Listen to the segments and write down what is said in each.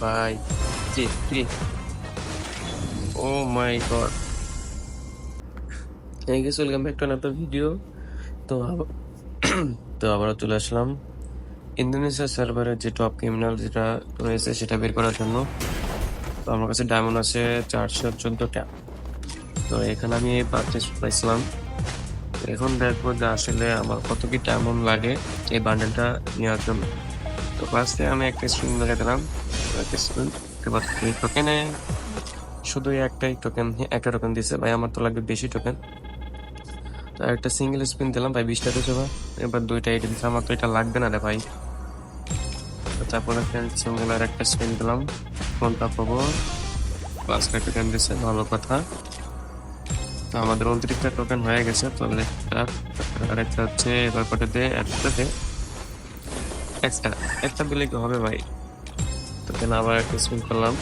ভাই, জি ও my god এই গেছে welcome back to another video তো তো আবারও চলে আসলাম। ইন্দোনেশিয়া সার্ভারের যে টপ ক্রিমিনাল যেটা রয়েছে সেটা বের করার জন্য। তো আমার কাছে ডায়মন্ড আছে চারশো চোদ্দোটা। তো এখানে আমি পারচেস পাইছিলাম। এখন দেখব যে আসলে আমার কত কি ডায়মন্ড লাগে এই বান্ডেলটা নেওয়ার জন্য। তো ফার্স্টে আমি একটা স্ক্রিন দেখে দিলাম। একটা স্ক্রিন টোকেনে শুধু একটাই টোকেন একটা টোকেন দিছে। ভাই, আমার তো লাগবে বেশি টোকেন তো একটা সিঙ্গেল স্পিন দিলাম, ভাই, বিশটা দিয়েছে ভাই। এবার দুইটা এটা দিচ্ছে আমার তো এটা লাগবে না রে ভাই। তারপরে সিঙ্গেল আর একটা স্পিন দিলাম। কোনটা পাবো? পাঁচটা টোকেন দিচ্ছে ভালো কথা। তো আমাদের উনত্রিশটা টোকেন হয়ে গেছে। তো আরেকটা হচ্ছে, এবার কটা দে, একটা দে। একটা একটা দিলে কি হবে ভাই। তো কেন আবার একটা স্পিন করলাম।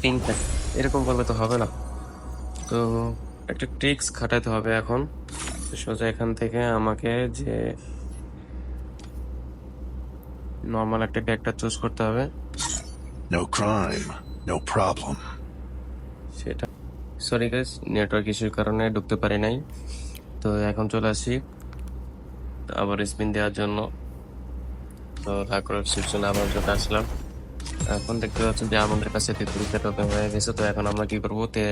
তিনটা। এরকম করলে তো হবে না। তো একটা ট্রিক্স খাটাতে হবে এখন। সোজা এখান থেকে আমাকে যে নর্মাল একটা ক্যারেক্টার চুজ করতে হবে। No crime, no problem. সেটা। সরি গাইস নেটওয়ার্ক ইস্যুর কারণে ঢুকতে পারি নাই। তো এখন চলে আসি। আবার স্পিন দেওয়ার জন্য। তো তারপর সেকশনে আবার চলে আসলাম। এখন দেখতে পাচ্ছেন যে আমাদের কাছে তেতুলিটা টোকেন হয়ে গেছে, তো এখন আমরা কি করব? তে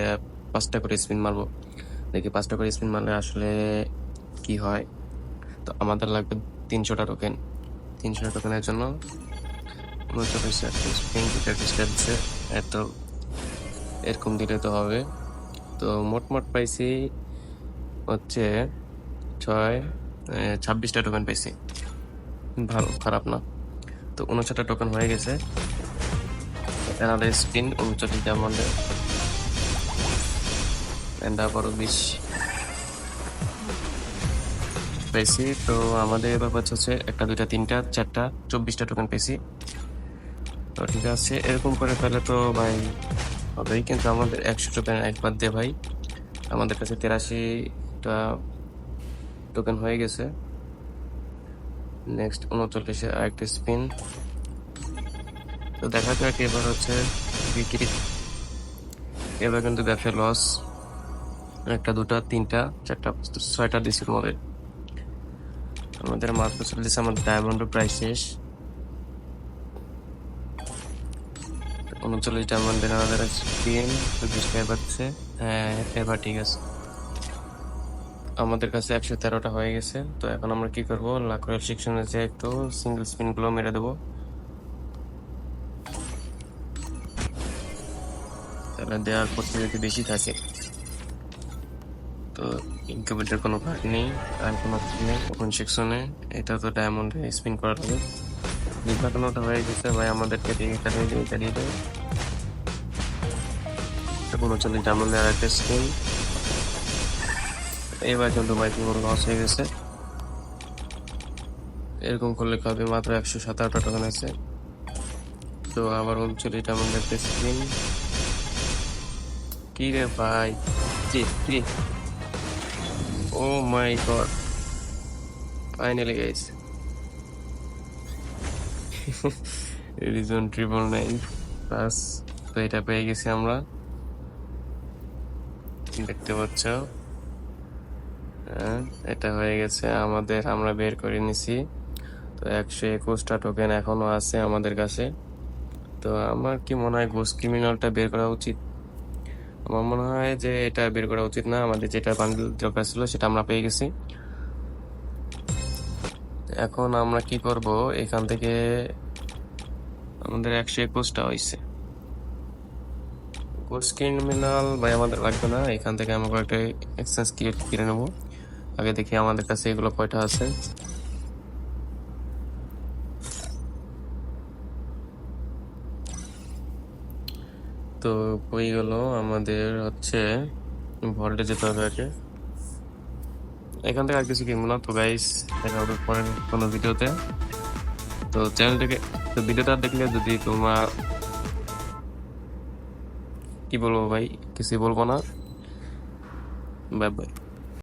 পাঁচটা করে স্পিন মারবো। দেখি পাঁচটা করে স্পিন মারলে আসলে কি হয়? তো আমাদের লাগবে তিনশোটা টোকেন তিনশোটা টোকেনের জন্য একটা স্পিন দুটা দিচ্ছে এত এরকম দিলে তো হবে। তো মোট মোট পাইছি হচ্ছে ছয় ছাব্বিশটা টোকেন পাইছি। ভালো, খারাপ না। তো উনষাটটা টোকেন হয়ে গেছে। এনাদের স্পিন উনচল্লিশ ডায়মন্ডে এন্ড আবারও বিশ। পেয়েছি। তো আমাদের এবার হচ্ছে একটা, দুইটা, তিনটা, চারটা, চব্বিশটা টোকেন পেয়েছি। তো ঠিক আছে, এরকম করে ফেলে তো ভাই হবেই। কিন্তু আমাদের একশো টোকেন একবার দে ভাই। আমাদের কাছে তেরাশিটা টোকেন হয়ে গেছে। নেক্সট উনচল্লিশে আরেকটি স্পিন তো দেখা যাক এবার হচ্ছে বিক্রি। এবার কিন্তু ব্যবসা লস একটা, দুটা, তিনটা, চারটা, ছয়টা দিছি তোমাদের আমাদের মাত্র চল্লিশ আমার ডায়মন্ডের প্রায় শেষ। উনচল্লিশ ডায়মন্ডের আমাদের স্পিন চব্বিশটা এবারছে হ্যাঁ এবার ঠিক আছে। আমাদের কাছে একশো তেরোটা হয়ে গেছে। তো এখন আমরা কি করব? লাকড়ের সেকশনে যে একটু সিঙ্গেল স্পিনগুলো মেরে দেবো। তাহলে দেওয়ার যদি বেশি থাকে। তো ইনকিউবেটার কোনো ভাগ নেই, আর কোনো নেই ওপেন সেকশনে এটা তো ডায়মন্ডে স্পিন করা হবে নির্বাচনটা হয়ে গেছে, ভাই, আমাদেরকে এটা দিয়ে এটা দিয়ে দেয়। উনচল্লিশ ডায়মন্ডে আর একটা স্পিন এবার কিন্তু ভাই পুরো লস হয়ে গেছে। এরকম করলে হবে মাত্র একশো সাতারোটা টোকেন আছে। তো আবার উনচল্লিশ ডায়মন্ডে একটা স্পিন কি রে ভাই? ও my god. Finally guys reason triple nine plus তো এটা পেয়ে গেছি আমরা। দেখতে পাচ্ছ। এটা হয়ে গেছে, আমাদের আমরা বের করে নিছি। তো একশো একুশটা টোকেন এখনও আছে আমাদের কাছে। তো আমার কি মনে হয় ঘুষ ক্রিমিনালটা বের করা উচিত? আমার মনে হয় যে এটা বের করা উচিত না। আমাদের যেটা বান্ডিল দরকার ছিল, সেটা আমরা পেয়ে গেছি। এখন আমরা কি করব? এখান থেকে আমাদের একশো একুশটা হয়েছে কোর্স ক্রিমিনাল ভাই আমাদের লাগবে না। এখান থেকে আমরা কয়েকটা এক্সচেঞ্জ ক্রিয়েট কিনে নেব। আগে দেখি আমাদের কাছে এগুলো কয়টা আছে। তো কই গেল আমাদের হচ্ছে ভল্টে যেতে হবে আগে। এখান থেকে আর কিছু কিনবো না। তো গাইস দেখা হবে পরের কোনো ভিডিওতে। তো চ্যানেলটাকে তো ভিডিওটা দেখলে যদি তোমার কি বলব ভাই? কিছুই বলব না। Bye bye